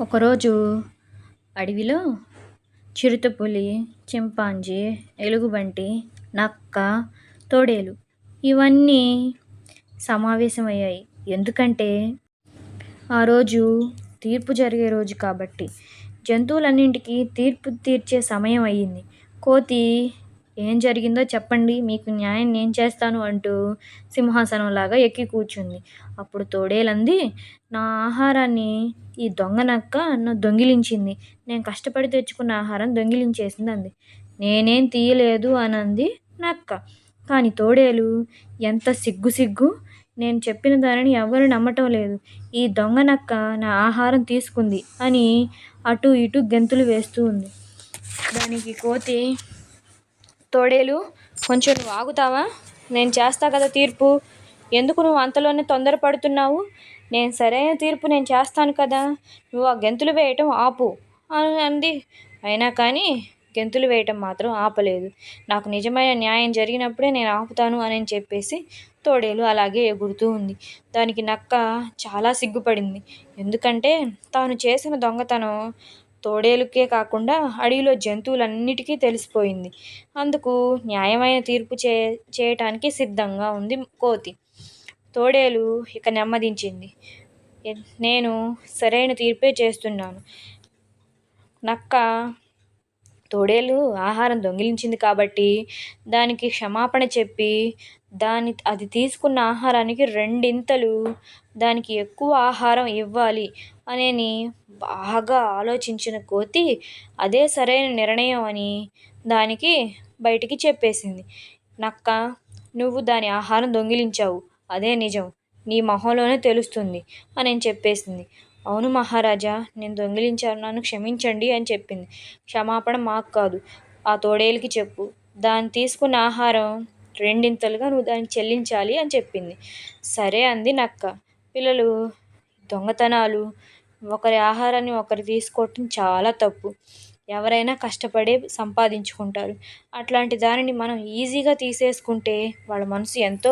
ఒకరోజు అడవిలో చిరుతపులి చింపాంజీ ఎలుగుబంటి నక్క తోడేలు ఇవన్నీ సమావేశమయ్యాయి. ఎందుకంటే ఆ రోజు తీర్పు జరిగే రోజు కాబట్టి జంతువులన్నింటికీ తీర్పు తీర్చే సమయం అయ్యింది. కోతి ఏం జరిగిందో చెప్పండి మీకు న్యాయం నేను చేస్తాను అంటూ సింహాసనంలాగా ఎక్కి కూర్చుంది. అప్పుడు తోడేలంది నా ఆహారాన్ని ఈ దొంగ నక్క నా దొంగిలించింది. నేను కష్టపడి తెచ్చుకున్న ఆహారం దొంగిలించేసింది అంది నేనేం తీయలేదు అని అంది నక్క. కానీ తోడేలు ఎంత సిగ్గు సిగ్గు. నేను చెప్పిన దానిని ఎవరు నమ్మటం లేదు. ఈ దొంగ నక్క నా ఆహారం తీసుకుంది అని అటు ఇటు గెంతులు వేస్తూ ఉంది. దానికి కోతి తోడేలు కొంచెం నువ్వు ఆగుతావా? నేను చేస్తా కదా తీర్పు. ఎందుకు నువ్వు అంతలోనే తొందరపడుతున్నావు? నేను సరైన తీర్పు నేను చేస్తాను కదా. నువ్వు ఆ గెంతులు వేయటం ఆపు అని అంది. అయినా కానీ గెంతులు వేయటం మాత్రం ఆపలేదు. నాకు నిజమైన న్యాయం జరిగినప్పుడే నేను ఆపుతాను అని చెప్పేసి తోడేలు అలాగే ఎగురుతూ ఉంది. దానికి నక్క చాలా సిగ్గుపడింది. ఎందుకంటే తాను చేసిన దొంగతనం తోడేలుకే కాకుండా అడవిలో జంతువులన్నిటికీ తెలిసిపోయింది. అందుకు న్యాయమైన తీర్పు చే చేయటానికి సిద్ధంగా ఉంది కోతి. తోడేలు ఇక నెమ్మదించింది. నేను సరైన తీర్పే చేస్తున్నాను. నక్క తోడేలు ఆహారం దొంగిలించింది కాబట్టి దానికి క్షమాపణ చెప్పి దాని అది తీసుకున్న ఆహారానికి రెండింతలు దానికి ఎక్కువ ఆహారం ఇవ్వాలి అనేని బాగా ఆలోచించిన కోతి అదే సరైన నిర్ణయం అని దానికి బయటికి చెప్పేసింది. నక్క నువ్వు దాని ఆహారం దొంగిలించావు. అదే నిజం. నీ మొహంలోనే తెలుస్తుంది అని చెప్పేసింది. అవును మహారాజా నేను దొంగిలించాను నన్ను క్షమించండి అని చెప్పింది. క్షమాపణ మాకు కాదు. ఆ తోడేలికి చెప్పు. దాన్ని తీసుకున్న ఆహారం రెండింతలుగా నువ్వు దాన్ని చెల్లించాలి అని చెప్పింది. సరే అంది నక్క. పిల్లలు దొంగతనాలు ఒకరి ఆహారాన్ని ఒకరు తీసుకోవటం చాలా తప్పు. ఎవరైనా కష్టపడే సంపాదించుకుంటారు. అట్లాంటి దానిని మనం ఈజీగా తీసేసుకుంటే వాళ్ళ మనసు ఎంతో